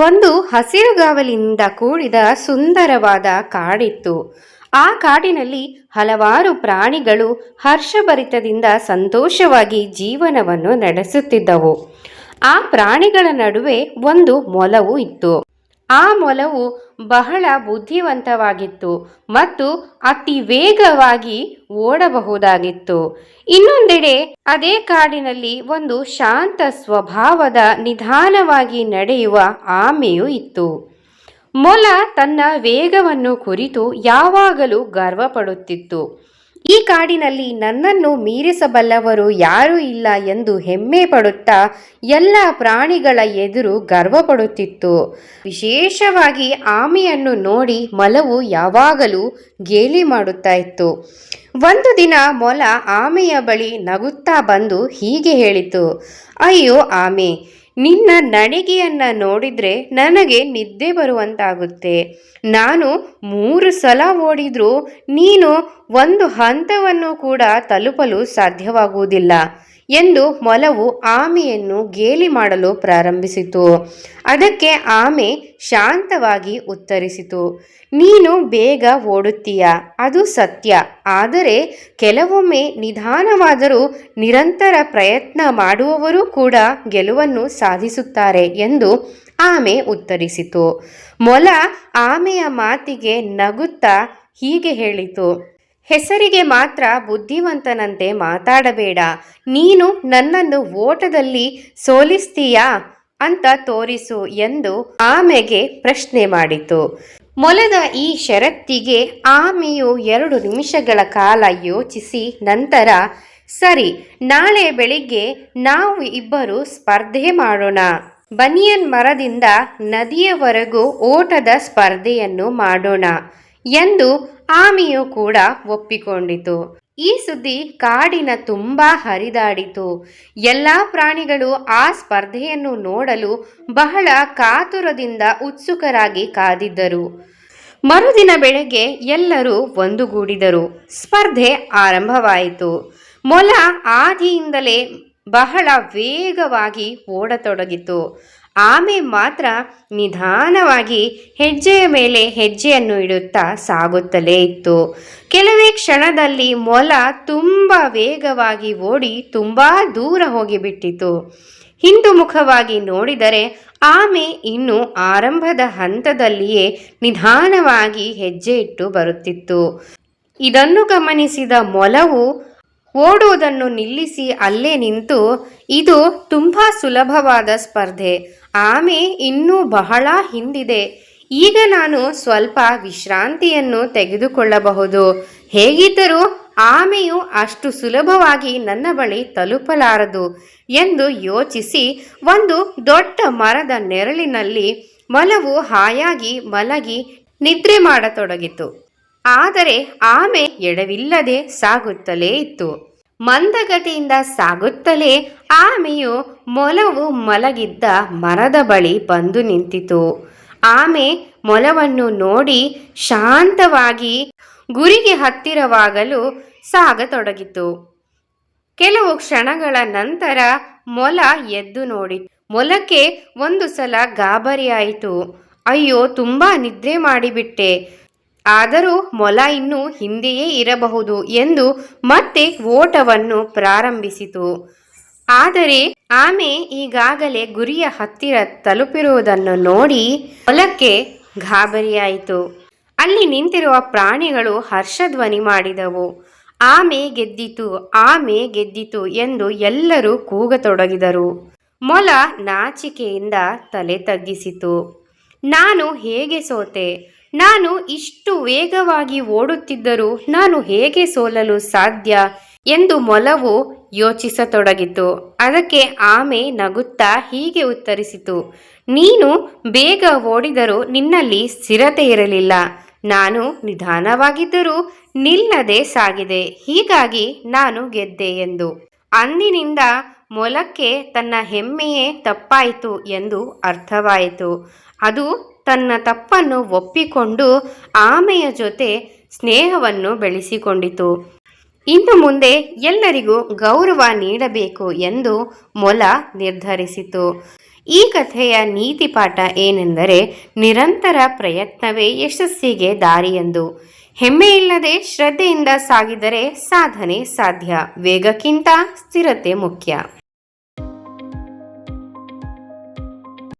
ಒಂದು ಹಸಿರುಗಾವಲಿನಿಂದ ಕೂಡಿದ ಸುಂದರವಾದ ಕಾಡಿತ್ತು. ಆ ಕಾಡಿನಲ್ಲಿ ಹಲವಾರು ಪ್ರಾಣಿಗಳು ಹರ್ಷಭರಿತದಿಂದ ಸಂತೋಷವಾಗಿ ಜೀವನವನ್ನು ನಡೆಸುತ್ತಿದ್ದವು. ಆ ಪ್ರಾಣಿಗಳ ನಡುವೆ ಒಂದು ಮೊಲವು ಇತ್ತು. ಆ ಮೊಲವು ಬಹಳ ಬುದ್ಧಿವಂತವಾಗಿತ್ತು ಮತ್ತು ಅತಿ ವೇಗವಾಗಿ ಓಡಬಹುದಾಗಿತ್ತು. ಇನ್ನೊಂದೆಡೆ ಅದೇ ಕಾಡಿನಲ್ಲಿ ಒಂದು ಶಾಂತ ಸ್ವಭಾವದ ನಿಧಾನವಾಗಿ ನಡೆಯುವ ಆಮೆಯೂ ಇತ್ತು. ಮೊಲ ತನ್ನ ವೇಗವನ್ನು ಕುರಿತು ಯಾವಾಗಲೂ ಗರ್ವಪಡುತ್ತಿತ್ತು. ಈ ಕಾಡಿನಲ್ಲಿ ನನ್ನನ್ನು ಮೀರಿಸಬಲ್ಲವರು ಯಾರೂ ಇಲ್ಲ ಎಂದು ಹೆಮ್ಮೆ ಪಡುತ್ತಾ ಎಲ್ಲ ಪ್ರಾಣಿಗಳ ಎದುರು ಗರ್ವಪಡುತ್ತಿತ್ತು. ವಿಶೇಷವಾಗಿ ಆಮೆಯನ್ನು ನೋಡಿ ಮೊಲವು ಯಾವಾಗಲೂ ಗೇಲಿ ಮಾಡುತ್ತಾ ಇತ್ತು. ಒಂದು ದಿನ ಮೊಲ ಆಮೆಯ ಬಳಿ ನಗುತ್ತಾ ಬಂದು ಹೀಗೆ ಹೇಳಿತು, ಅಯ್ಯೋ ಆಮೆ ನಿನ್ನ ನಡಿಗೆಯನ್ನು ನೋಡಿದರೆ ನನಗೆ ನಿದ್ದೆ ಬರುವಂತಾಗುತ್ತೆ. ನಾನು ಮೂರು ಸಲ ಓಡಿದರೂ ನೀನು ಒಂದು ಹಂತವನ್ನು ಕೂಡ ತಲುಪಲು ಸಾಧ್ಯವಾಗುವುದಿಲ್ಲ. ಎಂದು ಮೊಲವು ಆಮೆಯನ್ನು ಗೇಲಿ ಮಾಡಲು ಪ್ರಾರಂಭಿಸಿತು. ಅದಕ್ಕೆ ಆಮೆ ಶಾಂತವಾಗಿ ಉತ್ತರಿಸಿತು, ನೀನು ಬೇಗ ಓಡುತ್ತೀಯ, ಅದು ಸತ್ಯ. ಆದರೆ ಕೆಲವೊಮ್ಮೆ ನಿಧಾನವಾದರೂ ನಿರಂತರ ಪ್ರಯತ್ನ ಮಾಡುವವರು ಕೂಡ ಗೆಲುವನ್ನು ಸಾಧಿಸುತ್ತಾರೆ ಎಂದು ಆಮೆ ಉತ್ತರಿಸಿತು. ಮೊಲ ಆಮೆಯ ಮಾತಿಗೆ ನಗುತ್ತಾ ಹೀಗೆ ಹೇಳಿತು ಹೆಸರಿಗೆ ಮಾತ್ರ ಬುದ್ಧಿವಂತನಂತೆ ಮಾತಾಡಬೇಡ. ನೀನು ನನ್ನನ್ನು ಓಟದಲ್ಲಿ ಸೋಲಿಸ್ತೀಯಾ ಅಂತ ತೋರಿಸು ಎಂದು ಆಮೆಗೆ ಪ್ರಶ್ನೆ ಮಾಡಿತು. ಮೊಲದ ಈ ಷರತ್ತಿಗೆ ಆಮೆಯು ಎರಡು ನಿಮಿಷಗಳ ಕಾಲ ಯೋಚಿಸಿ ನಂತರ, ಸರಿ, ನಾಳೆ ಬೆಳಿಗ್ಗೆ ನಾವು ಇಬ್ಬರು ಸ್ಪರ್ಧೆ ಮಾಡೋಣ. ಬನಿಯನ್ ಮರದಿಂದ ನದಿಯವರೆಗೂ ಓಟದ ಸ್ಪರ್ಧೆಯನ್ನು ಮಾಡೋಣ ಎಂದು ಆಮೆಯು ಕೂಡ ಒಪ್ಪಿಕೊಂಡಿತು. ಈ ಸುದ್ದಿ ಕಾಡಿನ ತುಂಬಾ ಹರಿದಾಡಿತು. ಎಲ್ಲ ಪ್ರಾಣಿಗಳು ಆ ಸ್ಪರ್ಧೆಯನ್ನು ನೋಡಲು ಬಹಳ ಕಾತುರದಿಂದ ಉತ್ಸುಕರಾಗಿ ಕಾದಿದ್ದರು. ಮರುದಿನ ಬೆಳಗ್ಗೆ ಎಲ್ಲರೂ ಒಂದುಗೂಡಿದರು. ಸ್ಪರ್ಧೆ ಆರಂಭವಾಯಿತು. ಮೊಲ ಆದಿಯಿಂದಲೇ ಬಹಳ ವೇಗವಾಗಿ ಓಡತೊಡಗಿತು. ಆಮೆ ಮಾತ್ರ ನಿಧಾನವಾಗಿ ಹೆಜ್ಜೆಯ ಮೇಲೆ ಹೆಜ್ಜೆಯನ್ನು ಇಡುತ್ತಾ ಸಾಗುತ್ತಲೇ ಇತ್ತು. ಕೆಲವೇ ಕ್ಷಣದಲ್ಲಿ ಮೊಲ ತುಂಬ ವೇಗವಾಗಿ ಓಡಿ ತುಂಬ ದೂರ ಹೋಗಿಬಿಟ್ಟಿತು. ಹಿಂದು ಮುಖವಾಗಿ ನೋಡಿದರೆ ಆಮೆ ಇನ್ನು ಆರಂಭದ ಹಂತದಲ್ಲಿಯೇ ನಿಧಾನವಾಗಿ ಹೆಜ್ಜೆ ಇಟ್ಟು ಬರುತ್ತಿತ್ತು. ಇದನ್ನು ಗಮನಿಸಿದ ಮೊಲವು ಓಡುವುದನ್ನು ನಿಲ್ಲಿಸಿ ಅಲ್ಲೇ ನಿಂತು, ಇದು ತುಂಬ ಸುಲಭವಾದ ಸ್ಪರ್ಧೆ. ಆಮೆ ಇನ್ನೂ ಬಹಳ ಹಿಂದಿದೆ. ಈಗ ನಾನು ಸ್ವಲ್ಪ ವಿಶ್ರಾಂತಿಯನ್ನು ತೆಗೆದುಕೊಳ್ಳಬಹುದು. ಹೇಗಿದ್ದರೂ ಆಮೆಯು ಅಷ್ಟು ಸುಲಭವಾಗಿ ನನ್ನ ಬಳಿ ತಲುಪಲಾರದು ಎಂದು ಯೋಚಿಸಿ ಒಂದು ದೊಡ್ಡ ಮರದ ನೆರಳಿನಲ್ಲಿ ಮಲವು ಹಾಯಾಗಿ ಮಲಗಿ ನಿದ್ರೆ ಮಾಡತೊಡಗಿತು. ಆದರೆ ಆಮೆ ಎಡವಿಲ್ಲದೆ ಸಾಗುತ್ತಲೇ ಇತ್ತು. ಮಂದಗತಿಯಿಂದ ಸಾಗುತ್ತಲೇ ಆಮೆಯು ಮೊಲವು ಮಲಗಿದ್ದ ಮರದ ಬಳಿ ಬಂದು ನಿಂತಿತು. ಆಮೆ ಮೊಲವನ್ನು ನೋಡಿ ಶಾಂತವಾಗಿ ಗುರಿಗೆ ಹತ್ತಿರವಾಗಲು ಸಾಗತೊಡಗಿತು. ಕೆಲವು ಕ್ಷಣಗಳ ನಂತರ ಮೊಲ ಎದ್ದು ನೋಡಿ, ಮೊಲಕ್ಕೆ ಒಂದು ಸಲ ಗಾಬರಿಯಾಯಿತು. ಅಯ್ಯೋ, ತುಂಬಾ ನಿದ್ರೆ ಮಾಡಿಬಿಟ್ಟೆ. ಆದರೂ ಮೊಲ ಇನ್ನೂ ಹಿಂದೆಯೇ ಇರಬಹುದು ಎಂದು ಮತ್ತೆ ಓಟವನ್ನು ಪ್ರಾರಂಭಿಸಿತು. ಆದರೆ ಆಮೆ ಈಗಾಗಲೇ ಗುರಿಯ ಹತ್ತಿರ ತಲುಪಿರುವುದನ್ನು ನೋಡಿ ಮೊಲಕ್ಕೆ ಗಾಬರಿಯಾಯಿತು. ಅಲ್ಲಿ ನಿಂತಿರುವ ಪ್ರಾಣಿಗಳು ಹರ್ಷಧ್ವನಿ ಮಾಡಿದವು. ಆಮೆ ಗೆದ್ದಿತು ಆಮೆ ಗೆದ್ದಿತು ಎಂದು ಎಲ್ಲರೂ ಕೂಗತೊಡಗಿದರು. ಮೊಲ ನಾಚಿಕೆಯಿಂದ ತಲೆ ತಗ್ಗಿಸಿತು. ನಾನು ಹೇಗೆ ಸೋತೆ? ನಾನು ಇಷ್ಟು ವೇಗವಾಗಿ ಓಡುತ್ತಿದ್ದರೂ ನಾನು ಹೇಗೆ ಸೋಲಲು ಸಾಧ್ಯ ಎಂದು ಮೊಲವು ಯೋಚಿಸತೊಡಗಿತು. ಅದಕ್ಕೆ ಆಮೆ ನಗುತ್ತಾ ಹೀಗೆ ಉತ್ತರಿಸಿತು, ನೀನು ಬೇಗ ಓಡಿದರೂ ನಿನ್ನಲ್ಲಿ ಸ್ಥಿರತೆ ಇರಲಿಲ್ಲ. ನಾನು ನಿಧಾನವಾಗಿದ್ದರೂ ನಿಲ್ಲದೆ ಸಾಗಿದೆ. ಹೀಗಾಗಿ ನಾನು ಗೆದ್ದೆ ಎಂದು. ಅಂದಿನಿಂದ ಮೊಲಕ್ಕೆ ತನ್ನ ಹೆಮ್ಮೆಯೇ ತಪ್ಪಾಯಿತು ಎಂದು ಅರ್ಥವಾಯಿತು. ಅದು ತನ್ನ ತಪ್ಪನ್ನು ಒಪ್ಪಿಕೊಂಡು ಆಮೆಯ ಜೊತೆ ಸ್ನೇಹವನ್ನು ಬೆಳೆಸಿಕೊಂಡಿತು. ಇನ್ನು ಮುಂದೆ ಎಲ್ಲರಿಗೂ ಗೌರವ ನೀಡಬೇಕು ಎಂದು ಮೊಲ ನಿರ್ಧರಿಸಿತು. ಈ ಕಥೆಯ ನೀತಿ ಪಾಠ ಏನೆಂದರೆ ನಿರಂತರ ಪ್ರಯತ್ನವೇ ಯಶಸ್ಸಿಗೆ ದಾರಿಯೆಂದು. ಹೆಮ್ಮೆಯಿಲ್ಲದೆ ಶ್ರದ್ಧೆಯಿಂದ ಸಾಗಿದರೆ ಸಾಧನೆ ಸಾಧ್ಯ. ವೇಗಕ್ಕಿಂತ ಸ್ಥಿರತೆ ಮುಖ್ಯ.